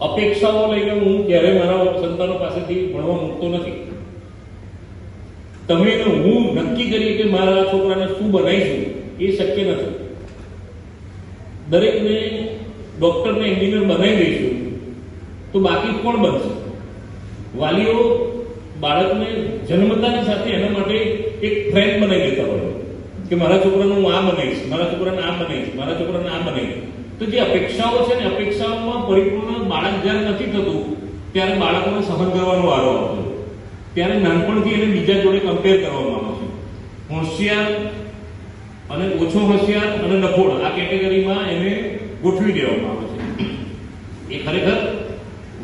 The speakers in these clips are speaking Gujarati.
અપેક્ષાઓ લઈને હું ક્યારે મારા સંતાનો પાસેથી ભણવા મૂકતો નથી. તમે હું નક્કી કરીએ કે મારા છોકરાને શું બનાવીશું એ શક્ય નથી. દરેકને ડોક્ટરને એન્જિનિયર બનાવી દઈશું તો બાકી કોણ બનશે? વાલીઓ બાળકને જન્મતાની સાથે એના માટે એક ફ્રેન્ડ બનાવી દેતા હોય કે મારા છોકરાનું હું આ બનાવીશ, મારા છોકરાને આ બનાવીશ, મારા છોકરાને આ બનાવીશ. તો જે અપેક્ષાઓ છે ને, અપેક્ષાઓમાં પરિપૂર્ણ જ્યારે નથી થતું, ત્યારે બાળકોને સહન કરવાનો વારો આવતો. ત્યારે નાનપણથી એને બીજા જોડે કમ્પેર કરવામાં આવે છે. હોશિયાર અને ઓછો હોશિયાર અને નફોડ આ કેટેગરીમાં એને ગોઠવી દેવામાં આવે છે. એ ખરેખર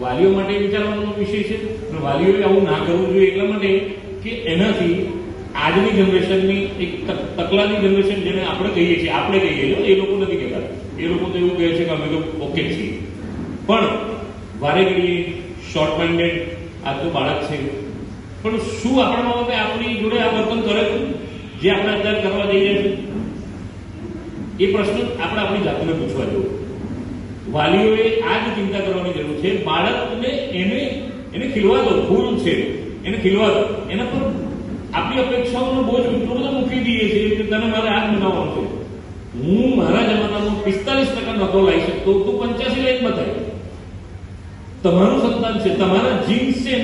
વાલીઓ માટે વિચારવાનો વિષય છે અને વાલીઓએ આવું ના કરવું જોઈએ એટલા માટે કે એનાથી આજની જનરેશનની એક તક- તકલાદી જનરેશન જેને આપણે કહીએ છીએ, આપણે કહીએ છીએ, એ લોકો નથી કહેતા. એ લોકો તો એવું કહે છે કે અમે તો ઓકે છીએ. પણ વારે ઘડીએ શોર્ટ માઇન્ડેડ આ તો બાળક છે. પણ શું આપણા મા આપણી જોડે આ વર્તન કરે છે? જે આપણે અત્યારે કરવા જઈએ છીએ? એ પ્રશ્ન આપણે આપણી જાતને પૂછવા જોઈએ વાલીઓએ આ જ ચિંતા કરવાની જરૂર છે. બાળકને એને એને ખીલવા દો ભૂલ છે. એને ખીલવા દો. એના પર આપણી અપેક્ષાઓનો બોજ એટલો બધો મૂકી દઈએ છીએ કે તને મારે આ જ બનાવવાનું છે. હું મારા જમાનામાં પિસ્તાલીસ ટકા નતો લાવી શકતો તું પંચ્યાસી લાઈન બતાય તમારું સંતાન છે તમારા જીન્સ છે